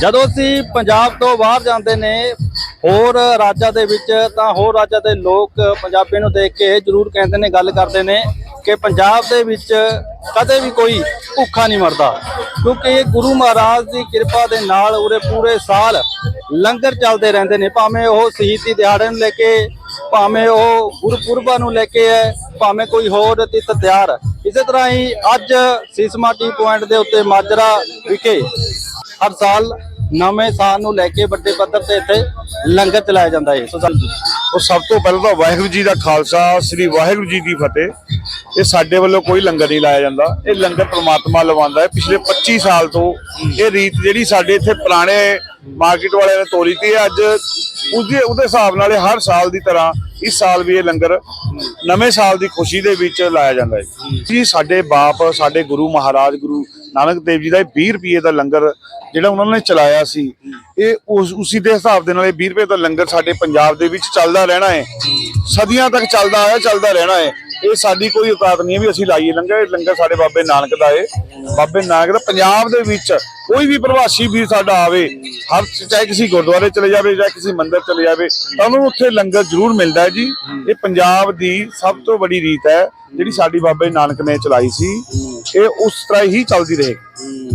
ਜਦੋਂ ਅਸੀਂ ਪੰਜਾਬ ਤੋਂ ਬਾਹਰ ਜਾਂਦੇ ਨੇ, ਹੋਰ ਰਾਜਾਂ ਦੇ ਵਿੱਚ, ਤਾਂ ਹੋਰ ਰਾਜਾਂ ਦੇ ਲੋਕ ਪੰਜਾਬੀ ਨੂੰ ਦੇਖ ਕੇ ਇਹ ਜ਼ਰੂਰ ਕਹਿੰਦੇ ਨੇ, ਗੱਲ ਕਰਦੇ ਨੇ ਕਿ ਪੰਜਾਬ ਦੇ ਵਿੱਚ ਕਦੇ ਵੀ ਕੋਈ ਭੁੱਖਾ ਨਹੀਂ ਮਰਦਾ। ਕਿਉਂਕਿ ਇਹ ਗੁਰੂ ਮਹਾਰਾਜ ਦੀ ਕਿਰਪਾ ਦੇ ਨਾਲ ਉਰੇ ਪੂਰੇ ਸਾਲ ਲੰਗਰ ਚੱਲਦੇ ਰਹਿੰਦੇ ਨੇ। ਭਾਵੇਂ ਉਹ ਸ਼ਹੀਦੀ ਦਿਹਾੜੇ ਨੂੰ ਲੈ ਕੇ, ਭਾਵੇਂ ਉਹ ਗੁਰਪੁਰਬਾਂ ਨੂੰ ਲੈ ਕੇ ਹੈ, ਭਾਵੇਂ ਕੋਈ ਹੋਰ ਤਿੱਥ ਤਿਉਹਾਰ। ਇਸੇ ਤਰ੍ਹਾਂ ਹੀ ਅੱਜ ਸਿਸਮਾ ਟੀ ਪੁਆਇੰਟ ਦੇ ਉੱਤੇ ਮਾਜਰਾ ਵਿਖੇ ਹਰ ਸਾਲ ਨਵੇਂ ਸਾਲ ਨੂੰ ਲੈ ਕੇ ਵੱਡੇ ਪੱਧਰ ਤੇ ਇੱਥੇ ਲੰਗਰ ਚਲਾਇਆ ਜਾਂਦਾ ਹੈ। ਉਹ ਸਭ ਤੋਂ ਪਹਿਲਾਂ ਤਾਂ ਵਾਹਿਗੁਰੂ ਜੀ ਦਾ ਖਾਲਸਾ, ਸ੍ਰੀ ਵਾਹਿਗੁਰੂ ਜੀ ਦੀ ਫਤਿਹ। ਇਹ ਸਾਡੇ ਵੱਲੋਂ ਕੋਈ ਲੰਗਰ ਨਹੀਂ ਲਾਇਆ ਜਾਂਦਾ। ਇਹ ਲੰਗਰ ਪ੍ਰਮਾਤਮਾ ਲਵਾਉਂਦਾ ਹੈ। ਪਿਛਲੇ 25 ਸਾਲ ਤੋਂ ਇਹ ਰੀਤ ਜਿਹੜੀ ਸਾਡੇ ਇੱਥੇ ਪੁਰਾਣੇ ਮਾਰਕੀਟ ਵਾਲਿਆਂ ਨੇ ਤੋਰੀ ਤੀ ਅੱਜ ਉਹਦੇ ਉਹਦੇ ਹਿਸਾਬ ਨਾਲ ਹਰ ਸਾਲ ਦੀ ਤਰ੍ਹਾਂ ਇਸ ਸਾਲ ਵੀ ਇਹ ਲੰਗਰ ਨਵੇਂ ਸਾਲ ਦੀ ਖੁਸ਼ੀ ਦੇ ਵਿੱਚ ਲਾਇਆ ਜਾਂਦਾ ਹੈ। ਜੀ, ਸਾਡੇ ਬਾਪ, ਸਾਡੇ ਗੁਰੂ ਮਹਾਰਾਜ, ਗੁਰੂ ਨਾਨਕ ਦੇਵ ਜੀ ਦਾ ਇਹ 20 ਰੁਪਏ ਦਾ ਲੰਗਰ ਜਿਹੜਾ ਉਹਨਾਂ ਨੇ ਚਲਾਇਆ ਸੀ, ਇਹ ਉਸ, ਉਸੇ ਦੇ ਹਿਸਾਬ ਦੇ ਨਾਲ ਇਹ 20 ਰੁਪਏ ਦਾ ਲੰਗਰ ਸਾਡੇ ਪੰਜਾਬ ਦੇ ਵਿੱਚ ਚੱਲਦਾ ਰਹਿਣਾ ਹੈ। ਸਦੀਆਂ ਤੱਕ ਚੱਲਦਾ ਆਇਆ, ਚੱਲਦਾ ਰਹਿਣਾ ਹੈ। ਇਹ ਸਾਡੀ ਕੋਈ ਔਕਾਤ ਨਹੀਂ ਹੈ ਵੀ ਅਸੀਂ ਲਾਈਏ ਲੰਗਰ, ਇਹ ਲੰਗਰ ਸਾਡੇ ਬਾਬੇ ਨਾਨਕ ਦਾ ਏ ਬਾਬੇ ਨਾਨਕ ਦਾ, ਪੰਜਾਬ ਦੇ ਵਿੱਚ ਕੋਈ ਵੀ ਪ੍ਰਵਾਸੀ ਵੀਰ ਸਾਡਾ ਆਵੇ, ਹਰ, ਚਾਹੇ ਕਿਸੇ ਗੁਰਦੁਆਰੇ ਚਲੇ ਜਾਵੇ ਜਾਂ ਕਿਸੇ ਮੰਦਿਰ ਚਲੇ ਜਾਵੇ, ਤਾਂ ਉਹਨੂੰ ਉੱਥੇ ਲੰਗਰ ਜ਼ਰੂਰ ਮਿਲਦਾ ਹੈ ਜੀ। ਇਹ ਪੰਜਾਬ ਦੀ ਸਭ ਤੋਂ ਵੱਡੀ ਰੀਤ ਹੈ, ਜਿਹੜੀ ਸਾਡੀ ਬਾਬੇ ਨਾਨਕ ਨੇ ਚਲਾਈ ਸੀ। ਇਹ ਉਸ ਤਰ੍ਹਾਂ ਹੀ ਚੱਲਦੀ ਰਹੇਗੀ।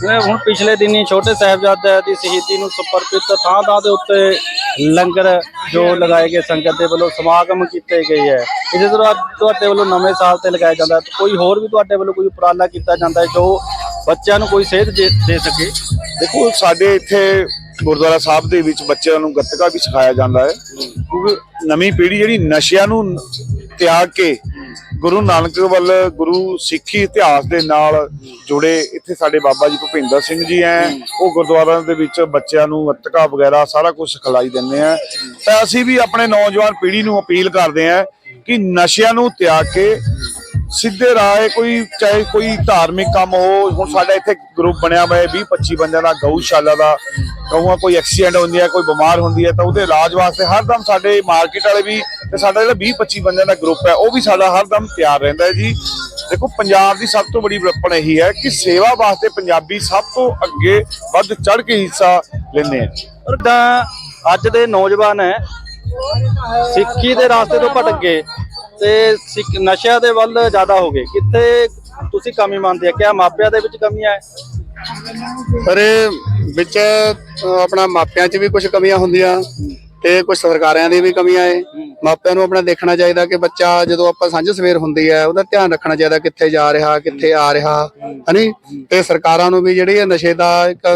ਜਿਵੇਂ ਹੁਣ ਪਿਛਲੇ ਦਿਨੀ ਛੋਟੇ ਸਾਹਿਬਜ਼ਾਦੇ ਦੀ ਸ਼ਹੀਦੀ ਨੂੰ ਸਮਰਪਿਤ ਥਾਂ ਥਾਂ ਦੇ ਉੱਤੇ ਲੰਗਰ ਜੋ ਲਗਾਏ ਗਏ ਸੰਗਤ ਦੇ ਵੱਲੋਂ ਸਮਾਗਮ ਕੀਤੇ ਗਏ ਹੈ। ਇਸੇ ਤਰ੍ਹਾਂ ਤੁਹਾਡੇ ਵੱਲੋਂ ਨਵੇਂ ਸਾਲ ਤੇ ਲਗਾਇਆ ਜਾਂਦਾ ਕੋਈ ਹੋਰ ਵੀ ਤੁਹਾਡੇ ਵੱਲੋਂ ਕੋਈ ਉਪਰਾਲਾ ਕੀਤਾ ਜਾਂਦਾ ਹੈ ਜੋ ਬੱਚਿਆਂ ਨੂੰ ਕੋਈ ਸੇਧ ਦੇ ਸਕੇ? ਦੇਖੋ ਸਾਡੇ ਇੱਥੇ ਗੁਰਦੁਆਰਾ ਸਾਹਿਬ ਦੇ ਵਿੱਚ ਬੱਚਿਆਂ ਨੂੰ ਗੱਤਕਾ ਵੀ ਸਿਖਾਇਆ ਜਾਂਦਾ ਹੈ। ਕਿਉਂਕਿ ਨਵੀਂ ਪੀੜ੍ਹੀ ਜਿਹੜੀ ਨਸ਼ਿਆਂ ਨੂੰ ਤਿਆਗ ਕੇ ਗੁਰੂ ਨਾਨਕ ਵੱਲ ਗੁਰੂ ਸਿੱਖੀ ਇਤਿਹਾਸ ਦੇ ਨਾਲ ਜੁੜੇ ਇੱਥੇ ਸਾਡੇ ਬਾਬਾ ਜੀ ਭੁਪਿੰਦਰ ਸਿੰਘ ਜੀ ਹੈ ਉਹ ਗੁਰਦੁਆਰਿਆਂ ਦੇ ਵਿੱਚ ਬੱਚਿਆਂ ਨੂੰ ਗੱਤਕਾ ਵਗੈਰਾ ਸਾਰਾ ਕੁਝ ਸਿਖਲਾਈ ਦਿੰਦੇ ਆ ਤਾਂ ਅਸੀਂ ਵੀ ਆਪਣੇ ਨੌਜਵਾਨ ਪੀੜ੍ਹੀ ਨੂੰ ਅਪੀਲ ਕਰਦੇ ਆ ਕਿ ਨਸ਼ਿਆਂ ਨੂੰ ਤਿਆਗ ਕੇ ਸਿੱਧੇ ਰਾਹ, ਕੋਈ ਚਾਹੇ ਕੋਈ ਧਾਰਮਿਕ ਕੰਮ ਹੋ, ਹੁਣ ਸਾਡਾ ਇੱਥੇ ਗਰੁੱਪ ਬਣਿਆ ਹੋਇਆ 20 25 ਬੰਦਿਆਂ ਦਾ, ਗਊਸ਼ਾਲਾ ਦਾ ਗਊਆਂ ਕੋਈ ਐਕਸੀਡੈਂਟ ਹੁੰਦੀ ਹੈ ਕੋਈ ਬਿਮਾਰ ਹੁੰਦੀ ਹੈ ਤਾਂ ਉਹਦੇ ਇਲਾਜ ਵਾਸਤੇ ਹਰਦਮ ਸਾਡੇ ਮਾਰਕੀਟ ਵਾਲੇ ਵੀ ਤੇ ਸਾਡਾ ਜਿਹੜਾ 20 25 ਬੰਦਿਆਂ ਦਾ ਗਰੁੱਪ ਹੈ ਉਹ ਵੀ ਸਾਡਾ ਹਰਦਮ ਤਿਆਰ ਰਹਿੰਦਾ ਹੈ ਜੀ। ਦੇਖੋ ਪੰਜਾਬ ਦੀ ਸਭ ਤੋਂ ਬੜੀ ਵਿਲੱਪਣ ਇਹੀ ਹੈ ਕਿ ਸੇਵਾ ਵਾਸਤੇ ਪੰਜਾਬੀ ਸਭ ਤੋਂ ਅੱਗੇ ਵੱਧ ਚੜ ਕੇ ਹਿੱਸਾ ਲੈਂਦੇ ਆ ਪਰ ਤਾਂ ਅੱਜ ਦੇ ਨੌਜਵਾਨ ਹੈ ਸਿੱਖੀ ਦੇ ਰਾਸਤੇ ਤੋਂ ਭਟਕ ਗਏ ਤੇ ਸਿੱਖ ਨਸ਼ਿਆਂ ਦੇ ਵੱਲ ਜ਼ਿਆਦਾ ਹੋ ਗਏ। ਕਿੱਥੇ ਤੁਸੀਂ ਕਮੀ ਮੰਨਦੇ ਆ? ਕਿਆ ਮਾਪਿਆਂ ਦੇ ਵਿੱਚ ਕਮੀ ਹੈ? ਪਰ ਇਹ ਵਿੱਚ ਆਪਣਾ ਮਾਪਿਆਂ 'ਚ ਵੀ ਕੁਝ ਕਮੀਆਂ ਹੁੰਦੀਆਂ। ਤੇ ਕੁਝ ਸਰਕਾਰਾਂ ਦੀ ਵੀ ਕਮੀਆਂ ਏ ਮਾਪਿਆਂ ਨੂੰ ਆਪਣਾ ਦੇਖਣਾ ਚਾਹੀਦਾ ਕਿ ਬੱਚਾ ਜਦੋਂ ਆਪਾਂ ਸਾਂਝ ਸਵੇਰ ਹੁੰਦੀ ਹੈ ਉਹਦਾ ਧਿਆਨ ਰੱਖਣਾ ਚਾਹੀਦਾ ਕਿੱਥੇ ਜਾ ਰਿਹਾ ਕਿੱਥੇ ਆ ਰਿਹਾ ਹਨੀ? ਤੇ ਸਰਕਾਰਾਂ ਨੂੰ ਵੀ ਜਿਹੜੀ ਨਸ਼ੇ ਦਾ ਇੱਕ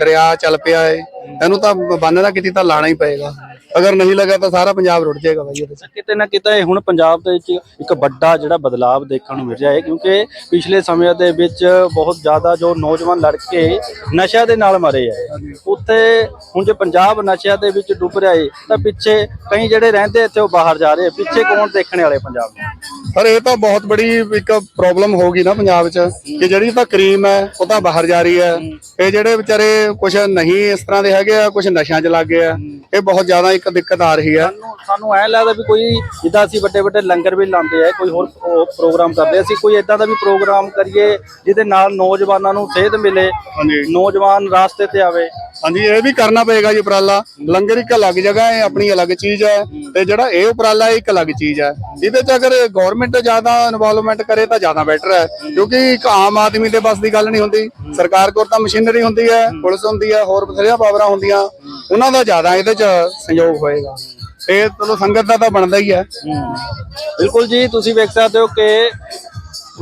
ਦਰਿਆ ਚੱਲ ਪਿਆ ਏ ਇਹਨੂੰ ਤਾਂ ਬੰਨ ਕਿਤੇ ਤਾਂ ਲਾਣਾ ਹੀ ਪਏਗਾ। ਅਗਰ ਨਹੀਂ ਲੱਗਾ ਤਾਂ ਸਾਰਾ ਪੰਜਾਬ ਰੁੜ ਜਾਏਗਾ ਬਾਈ ਇਹਦੇ 'ਚ। ਕਿਤੇ ਨਾ ਕਿਤੇ ਹੁਣ ਪੰਜਾਬ ਦੇ ਵਿੱਚ ਇੱਕ ਵੱਡਾ ਜਿਹੜਾ ਬਦਲਾਅ ਦੇਖਣ ਨੂੰ ਮਿਲ ਰਿਹਾ ਹੈ, ਕਿਉਂਕਿ ਪਿਛਲੇ ਸਮਿਆਂ ਦੇ ਵਿੱਚ ਬਹੁਤ ਜ਼ਿਆਦਾ ਜੋ ਨੌਜਵਾਨ ਲੜਕੇ ਨਸ਼ਿਆਂ ਦੇ ਨਾਲ ਮਰੇ ਹੈ ਉੱਥੇ ਹੁਣ ਜੇ ਪੰਜਾਬ ਨਸ਼ਿਆਂ ਦੇ ਵਿੱਚ ਡੁੱਬ ਰਿਹਾ ਹੈ ਤਾਂ ਪਿੱਛੇ ਕਈ ਜਿਹੜੇ ਰਹਿੰਦੇ ਇੱਥੇ ਉਹ ਬਾਹਰ ਜਾ ਰਹੇ ਹੈ ਪਿੱਛੇ ਕੌਣ ਦੇਖਣ ਵਾਲੇ ਪੰਜਾਬ ਨੂੰ? ਪਰ ਇਹ ਤਾਂ ਬਹੁਤ ਬੜੀ ਇੱਕ ਪ੍ਰੋਬਲਮ ਹੋ ਗਈ ਨਾ ਪੰਜਾਬ 'ਚ ਕਿ ਜਿਹੜੀ ਤਾਂ ਕਰੀਮ ਹੈ ਉਹ ਤਾਂ ਬਾਹਰ ਜਾ ਰਹੀ ਹੈ। ਇਹ ਜਿਹੜੇ ਵਿਚਾਰੇ ਕੁਝ ਨਹੀਂ ਇਸ ਤਰ੍ਹਾਂ ਦੇ ਹੈਗੇ ਆ ਕੁਝ ਨਸ਼ਿਆਂ 'ਚ ਲੱਗ ਗਏ ਆ ਇਹ ਬਹੁਤ ਜ਼ਿਆਦਾ ਇੱਕ ਦਿੱਕਤ ਆ ਰਹੀ ਹੈ ਸਾਨੂੰ ਐ ਲੱਗਦਾ ਵੀ ਕੋਈ ਜਿੱਦਾਂ ਅਸੀਂ ਵੱਡੇ ਵੱਡੇ ਲੰਗਰ ਵੀ ਲਾਉਂਦੇ ਆ ਕੋਈ ਹੋਰ ਪ੍ਰੋ- ਪ੍ਰੋਗਰਾਮ ਕਰਦੇ ਅਸੀਂ ਕੋਈ ਇਦਾਂ ਦਾ ਵੀ ਪ੍ਰੋਗਰਾਮ ਕਰੀਏ ਜਿਹਦੇ ਨਾਲ ਨੌਜਵਾਨਾਂ ਨੂੰ ਸੇਧ ਮਿਲੇ ਨੌਜਵਾਨ ਰਾਸਤੇ ਤੇ ਆਵੇ। ਹਾਂਜੀ ਇਹ ਵੀ ਕਰਨਾ ਪਏਗਾ ਜੀ ਉਪਰਾਲਾ। ਲੰਗਰ ਇੱਕ ਅਲੱਗ ਜਗ੍ਹਾ ਹੈ ਆਪਣੀ ਅਲੱਗ ਚੀਜ਼ ਹੈ। ਤੇ ਜਿਹੜਾ ਇਹ ਉਪਰਾਲਾ ਇੱਕ ਅਲੱਗ ਚੀਜ਼ ਹੈ। ਇਹਦੇ 'ਚ ਅਗਰ ਗਵਰਨਮੈਂਟ ਜ਼ਿਆਦਾ ਇਨਵੋਲਵਮੈਂਟ ਕਰੇ ਤਾਂ ਜ਼ਿਆਦਾ ਬੈਟਰ ਹੈ। ਕਿਉਂਕਿ ਇੱਕ ਆਮ ਆਦਮੀ ਦੇ ਬਸ ਦੀ ਗੱਲ ਨਹੀਂ ਹੁੰਦੀ। ਸਰਕਾਰ ਕੋਲ ਤਾਂ ਮਸ਼ੀਨਰੀ ਹੁੰਦੀ ਹੈ, ਪੁਲਿਸ ਹੁੰਦੀ ਹੈ, ਹੋਰ ਬਥੇਰੀਆਂ ਪਾਵਰਾਂ ਹੁੰਦੀਆਂ। ਉਹਨਾਂ ਦਾ ਜ਼ਿਆਦਾ ਇਹਦੇ 'ਚ ਸਹਿਯੋਗ ਹੋਏਗਾ। ਇਹ ਚਲੋ ਸੰਗਤ ਦਾ ਤਾਂ ਬਣਦਾ ਹੀ ਹੈ। ਬਿਲਕੁਲ ਜੀ, ਤੁਸੀਂ ਵੇਖ ਸਕਦੇ ਹੋ ਕਿ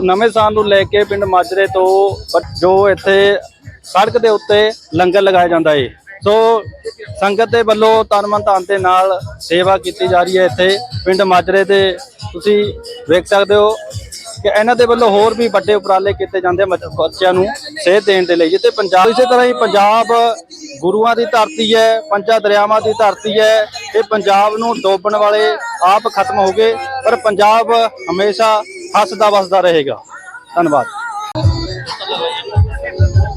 ਨਵੇਂ ਸਾਲ ਨੂੰ ਲੈ ਕੇ ਪਿੰਡ ਮਾਜਰੇ ਤੋਂ ਜੋ ਇੱਥੇ ਸੜਕ ਦੇ ਉੱਤੇ ਲੰਗਰ ਲਗਾਇਆ ਜਾਂਦਾ ਏ। ਸੋ ਸੰਗਤ ਦੇ ਵੱਲੋਂ ਤਨ ਮਨ ਧਨ ਦੇ ਨਾਲ ਸੇਵਾ ਕੀਤੀ ਜਾ ਰਹੀ ਹੈ ਇੱਥੇ ਪਿੰਡ ਮਾਜਰੇ ਦੇ ਤੁਸੀਂ ਵੇਖ ਸਕਦੇ ਹੋ ਕਿ ਇਹਨਾਂ ਦੇ ਵੱਲੋਂ ਹੋਰ ਵੀ ਵੱਡੇ ਉਪਰਾਲੇ ਕੀਤੇ ਜਾਂਦੇ ਆ ਬੱਚਿਆਂ ਨੂੰ ਸੇਧ ਦੇਣ ਦੇ ਲਈ। ਜਿੱਤੇ ਪੰਜਾਬ ਇਸੇ ਤਰ੍ਹਾਂ ਹੀ ਪੰਜਾਬ ਗੁਰੂਆਂ ਦੀ ਧਰਤੀ ਹੈ, ਪੰਜਾਂ ਦਰਿਆਵਾਂ ਦੀ ਧਰਤੀ ਹੈ, ਇਹ ਪੰਜਾਬ ਨੂੰ ਡੋਬਣ ਵਾਲੇ ਆਪ ਖਤਮ ਹੋ ਗਏ, ਪਰ ਪੰਜਾਬ ਹਮੇਸ਼ਾ ਹੱਸਦਾ ਵਸਦਾ ਰਹੇਗਾ। ਧੰਨਵਾਦ।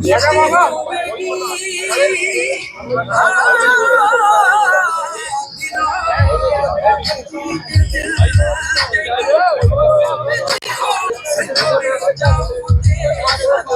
Yeah, come on, come on.